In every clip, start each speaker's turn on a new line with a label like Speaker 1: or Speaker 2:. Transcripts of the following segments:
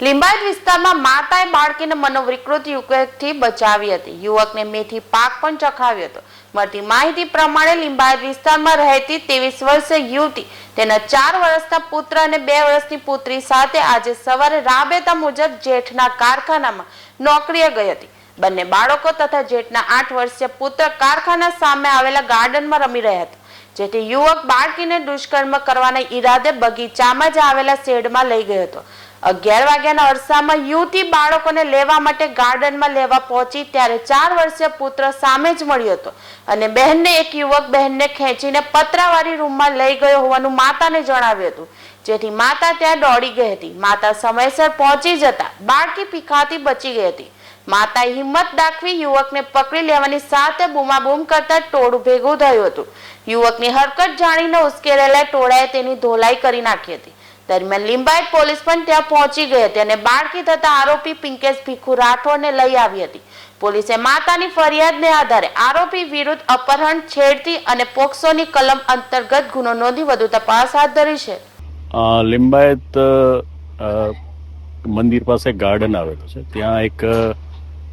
Speaker 1: લિંબાયત વિસ્તારમાં માતાએ બાળકીને મનોવિકૃત યુવકથી બચાવી હતી. યુવકને મેથી પાક પણ ચખાવ્યો હતો. મળતી માહિતી પ્રમાણે લિંબાયત વિસ્તારમાં રહેતી ત્રેવીસ વર્ષીય યુવતી તેના ચાર વર્ષના પુત્ર અને બે વર્ષની પુત્રી સાથે આજે સવારે રાબેતા મુજબ જેઠના કારખાનામાં નોકરીએ ગઈ હતી. બંને બાળકો તથા જેઠના આઠ વર્ષીય પુત્ર કારખાના સામે આવેલા ગાર્ડનમાં રમી રહ્યા હતા. જેથી યુવક બાળકીને દુષ્કર્મ કરવાના ઈરાદે બગીચામાં જ આવેલા શેડમાં લઈ ગયો હતો. અગિયાર વાગ્યાના અરસામાં યુવતી બાળકોને લેવા માટે ગાર્ડનમાં લેવા પહોંચી ત્યારે ચાર વર્ષીય પુત્ર સામે જ મળ્યો હતો અને બહેનને એક યુવક બહેનને ખેંચીને પતરાવાળી રૂમમાં લઈ ગયો હોવાનું માતાને જણાવ્યું હતું. જેથી માતા ત્યાં દોડી ગઈ હતી. માતા સમયસર પહોંચી જતા બાળકી પીખાતી બચી ગઈ હતી. માતાએ હિંમત દાખવી યુવકને પકડી લેવાની સાથે બૂમાબૂમ કરતા ટોળું ભેગું થયું હતું. યુવકની હરકત જાણીને ઉશ્કેરેલા ટોળાએ તેની ધોલાઈ કરી નાખી હતી. દરમિયાન લિંબાયત પોલીસ પણ ત્યાં પહોંચી ગઈ હતી અને બાળકી થતા આરોપી પિંકેશ ભીખુ રાઠોડને લઈ આવી હતી. પોલીસે માતાની ફરિયાદને આધારે આરોપી વિરુદ્ધ અપહરણ, છેડતી અને પોક્સોની કલમ અંતર્ગત ગુનો નોંધી વધુ તપાસ હાથ ધરી છે.
Speaker 2: લિંબાયત મંદિર પાસે ગાર્ડન આવેલું છે. ત્યાં એક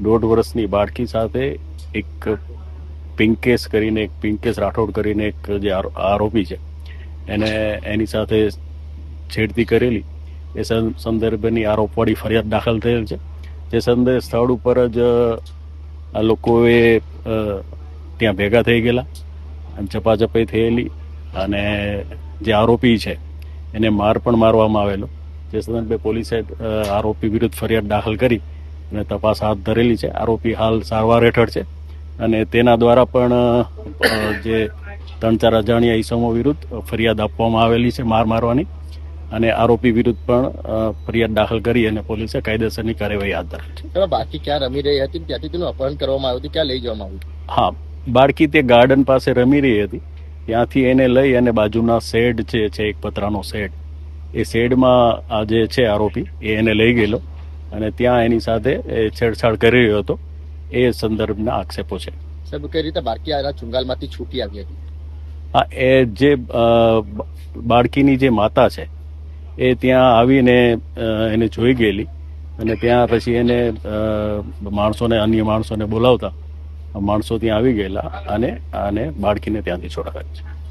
Speaker 2: દોઢ વર્ષની બાળકી સાથે એક પિંકેશ કરીને, એક પિંકેશ રાઠોડ કરીને એક જે આરો- આરોપી છે. એને, એની સાથે છેડતી કરેલી. એ સંદર્ભની આરોપવાળી ફરિયાદ દાખલ થયેલ છે. જે સંદર્ભે સ્થળ ઉપર જ આ લોકોએ ત્યાં ભેગા થઈ ગયેલા. અને ચપાચપાઈ થયેલી અને જે આરોપી છે, એને માર પણ મારવામાં આવેલો. જે સંદર્ભે પોલીસે આરોપી વિરુદ્ધ ફરિયાદ દાખલ કરી અને તપાસ હાથ ધરેલી છે. આરોપી હાલ સારવાર હેઠળ છે અને તેના દ્વારા પણ જે ત્રણ ચાર અજાણ્યા ઈસમો વિરુદ્ધ ફરિયાદ આપવામાં આવેલી છે માર મારવાની. અને આરોપી વિરુદ્ધ પણ ફરિયાદ દાખલ કરી અને પોલીસે કાયદેસરની કાર્યવાહી હાથ ધરી છે.
Speaker 3: બાકી ક્યાં રમી રહી હતી ત્યાંથી તેનું અપહરણ કરવામાં આવ્યું હતું ક્યાં લઈ જવામાં આવ્યું
Speaker 2: હા બાળકી તે ગાર્ડન પાસે રમી રહી હતી. ત્યાંથી એને લઈ અને બાજુના શેડ જે છે એક પતરાનો શેડ એ શેડમાં આ જે છે આરોપી એ એને લઈ ગયેલો અને ત્યાં એની સાથે એ છેડછાડ કરી રહ્યો હતો. એ સંદર્ભના આક્ષેપો છે.
Speaker 3: સાહેબ કઈ રીતે બાળકી આ ચુંગાલમાંથી છૂટી આવી હતી?
Speaker 2: હા એ જે બાળકીની જે માતા છે એ ત્યાં આવીને એને જોઈ ગયેલી. અને ત્યાં પછી એને માણસોને, અન્ય માણસોને બોલાવતા, માણસો ત્યાં આવી ગયેલા અને આને બાળકીને ત્યાંથી છોડાવ્યા છે.